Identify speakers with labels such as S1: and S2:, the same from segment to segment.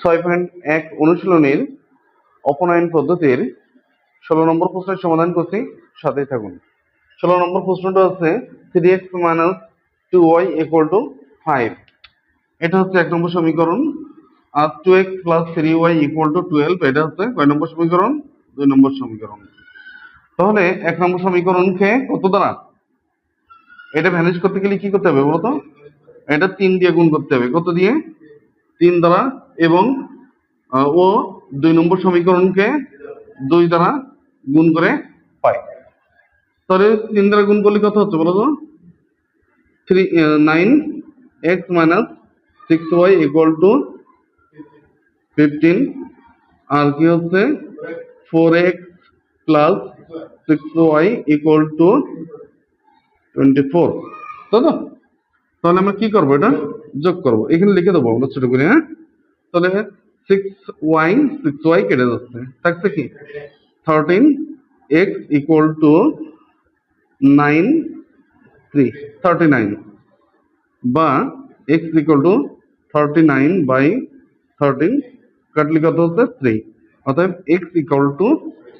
S1: ছয় পয়েন্ট এক অনুশীলনীর অপনয়ন পদ্ধতির ষোলো নম্বর প্রশ্নের সমাধান করছি, সাথেই থাকুন। ষোলো নম্বর প্রশ্নটা হচ্ছে three x minus two y equal to five এটা হচ্ছে এক নম্বর সমীকরণ, আর two x plus three y equal to twelve এটা হচ্ছে কয় নম্বর সমীকরণ? দুই নম্বর সমীকরণ। তাহলে এক নম্বর সমীকরণকে কত দ্বারা? এটা ভ্যানিশ করতে গেলে কি করতে হবে বলতো? এটা তিন দিয়ে গুণ করতে হবে। কত দিয়ে? তিন দ্বারা এবং ও দুই নম্বর সমীকরণকে দুই দ্বারা গুণ করে পাই তাহলে তিন দ্বারা গুণ করলে কত হচ্ছে বলো তো? Three nine x minus six y equal to fifteen আর কি হচ্ছে? Four x plus six y equal to twenty four তাই তো? তাহলে আমরা কি করব এটা? যোগ করব। এখানে লিখে দেবো আমরা ছোট করে হ্যাঁ? তাহলে সিক্স ওয়াই সিক্স ওয়াই কেটে যাচ্ছে। থাকছে কি? Thirteen x equal to nine three thirty nine বা x equal to thirty nine by thirteen কাটলে কত হচ্ছে? থ্রি অতএব এক্স ইকুয়াল টু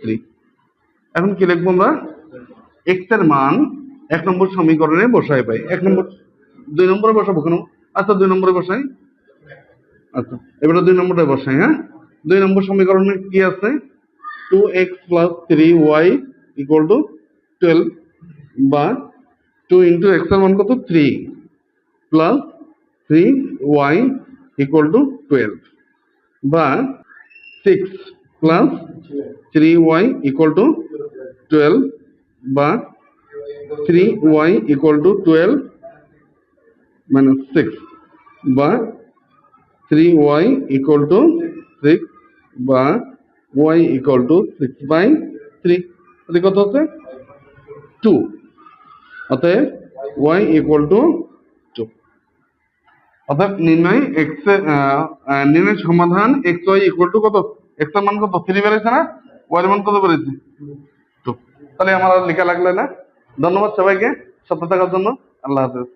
S1: থ্রি এখন কি লিখব আমরা? এক্সের মান এক নম্বর সমীকরণে বসাই পাই। এক নম্বর, দুই নম্বরে বসাবো কেন? আচ্ছা দুই নম্বরে বসাই। আচ্ছা এবারে দুই নম্বরে বসাই হ্যাঁ? দুই নম্বর সমীকরণে কি আছে? Two x plus three y equal to twelve বা টু ইন্টু এক্সের মান কত? Three plus three y equal to twelve বা six plus three y equal to twelve বা three y equal to twelve minus six বা three y equal to six বা y equal to six by three তাহলে কত হচ্ছে two অতএব Y equal two two অর্থাৎ নির্ণয় এক্স নির্ণয় সমাধান এক্স ওয়াই ইকুয়াল টু কত? এক্সের মান কত? থ্রি বেড়েছে না? ওয়াই এর মান কত বেড়েছে? টু তাহলে আমার আর লেখা লাগল না। ধন্যবাদ সবাইকে। সাথে থাকার জন্য। আল্লাহ হাফেজ।